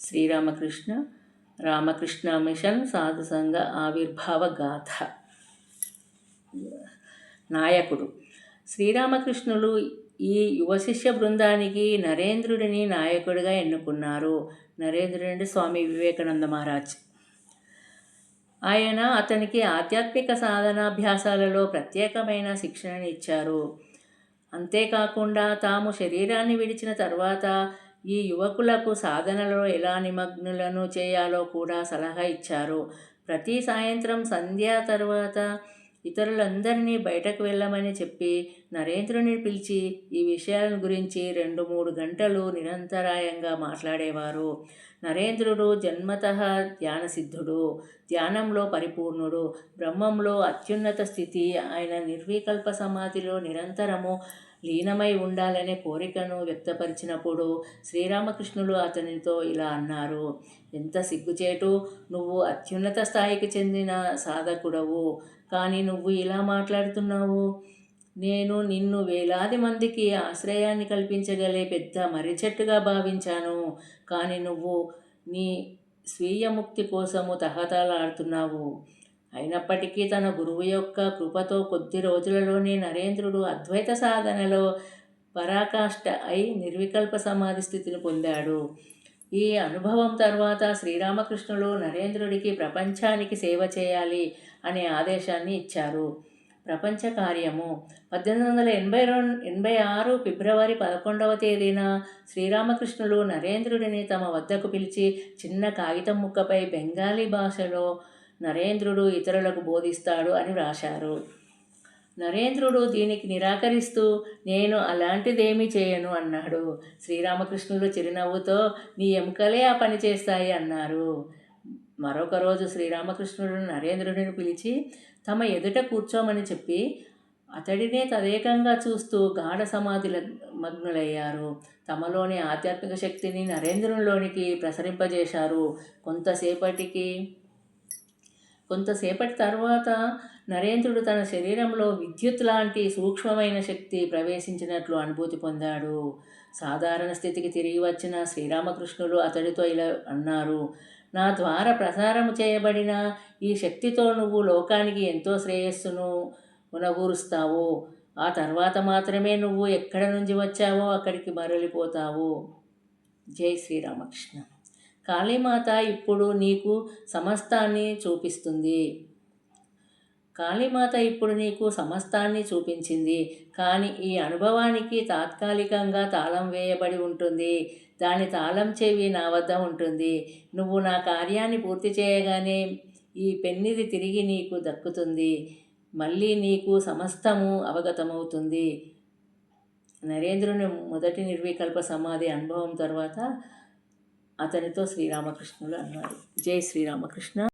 Sri Ramakrishna Ramakrishna machine సాధుసంగ ఆవిర్భావ గాథ. నాయకుడు. శ్రీరామకృష్ణులు ఈ యువ శిష్య బృందానికి నరేంద్రుడిని నాయకుడిగా ఎన్నుకున్నారు. నరేంద్రుడి అంటే స్వామి వివేకానంద మహారాజ్. ఆయన అతనికి ఆధ్యాత్మిక సాధనాభ్యాసాలలో ప్రత్యేకమైన శిక్షణని ఇచ్చారు. అంతేకాకుండా తాము శరీరాన్ని విడిచిన తర్వాత ఈ యువకులకు సాధనలో ఎలా నిమగ్నులను చేయాలో కూడా సలహా ఇచ్చారు. ప్రతి సాయంత్రం సంధ్యా తర్వాత ఇతరులందరినీ బయటకు వెళ్ళమని చెప్పి నరేంద్రుని పిలిచి ఈ విషయాల గురించి రెండు మూడు గంటలు నిరంతరాయంగా మాట్లాడేవారు. నరేంద్రుడు జన్మత ధ్యానసిద్ధుడు ధ్యానంలో పరిపూర్ణుడు బ్రహ్మంలో అత్యున్నత స్థితి ఆయన నిర్వికల్ప సమాధిలో నిరంతరము లీనమై ఉండాలనే కోరికను వ్యక్తపరిచినప్పుడు శ్రీరామకృష్ణులు అతనితో ఇలా అన్నారు ఎంత సిగ్గుచేటు నువ్వు అత్యున్నత స్థాయికి చెందిన సాధకుడవు. కానీ నువ్వు ఇలా మాట్లాడుతున్నావు. నేను నిన్ను వేలాది మందికి ఆశ్రయాన్ని కల్పించగలే పెద్ద మరిచెట్టుగా భావించాను. కానీ నువ్వు నీ స్వీయ ముక్తి కోసము తహతలాడుతున్నావు అయినప్పటికీ తన గురువు యొక్క కృపతో కొద్ది రోజులలోనే నరేంద్రుడు అద్వైత సాధనలో పరాకాష్ట అయి నిర్వికల్ప సమాధి స్థితిని పొందాడు. ఈ అనుభవం తర్వాత శ్రీరామకృష్ణులు నరేంద్రుడికి ప్రపంచానికి సేవ చేయాలి అనే ఆదేశాన్ని ఇచ్చారు. ప్రపంచ కార్యము. పద్దెనిమిది వందల ఎనభై రెండు ఎనభై ఆరు ఫిబ్రవరి పదకొండవ తేదీన శ్రీరామకృష్ణులు నరేంద్రుడిని తమ వద్దకు పిలిచి చిన్న కాగితం ముక్కపై బెంగాలీ భాషలో నరేంద్రుడు ఇతరులకు బోధిస్తాడు అని వ్రాశారు. నరేంద్రుడు దీనికి నిరాకరిస్తూ నేను అలాంటిదేమీ చేయను అన్నాడు. శ్రీరామకృష్ణుడు చిరునవ్వుతో నీ ఎముకలే ఆ పని చేస్తాయి అన్నారు. మరొక రోజు శ్రీరామకృష్ణుడు నరేంద్రుడిని పిలిచి తమ ఎదుట కూర్చోమని చెప్పి అతడినే తదేకంగా చూస్తూ గాఢ సమాధి మగ్నులయ్యారు తమలోని ఆధ్యాత్మిక శక్తిని నరేంద్రంలోనికి ప్రసరింపజేశారు. కొంతసేపటికి కొంతసేపటి తర్వాత నరేంద్రుడు తన శరీరంలో విద్యుత్ లాంటి సూక్ష్మమైన శక్తి ప్రవేశించినట్లు అనుభూతి పొందాడు. సాధారణ స్థితికి తిరిగి వచ్చిన శ్రీరామకృష్ణుడు అతడితో ఇలా అన్నారు నా ద్వారా ప్రసారం చేయబడిన ఈ శక్తితో నువ్వు లోకానికి ఎంతో శ్రేయస్సును ఉనగూరుస్తావు. ఆ తర్వాత మాత్రమే నువ్వు ఎక్కడ నుంచి వచ్చావో అక్కడికి మరలిపోతావు. జై శ్రీరామకృష్ణ. కాళీమాత ఇప్పుడు నీకు సమస్తాన్ని చూపిస్తుంది. కాళీమాత ఇప్పుడు నీకు సమస్తాన్ని చూపించింది. కానీ ఈ అనుభవానికి తాత్కాలికంగా తాళం వేయబడి ఉంటుంది. దాని తాళం చెవి నా వద్ద ఉంటుంది. నువ్వు నా కార్యాన్ని పూర్తి చేయగానే ఈ పెన్నిది తిరిగి నీకు దక్కుతుంది. మళ్ళీ నీకు సమస్తము అవగతమవుతుంది. నరేంద్రుని మొదటి నిర్వికల్ప సమాధి అనుభవం తర్వాత అతనితో శ్రీరామకృష్ణులు అన్నారు. జై శ్రీరామకృష్ణ.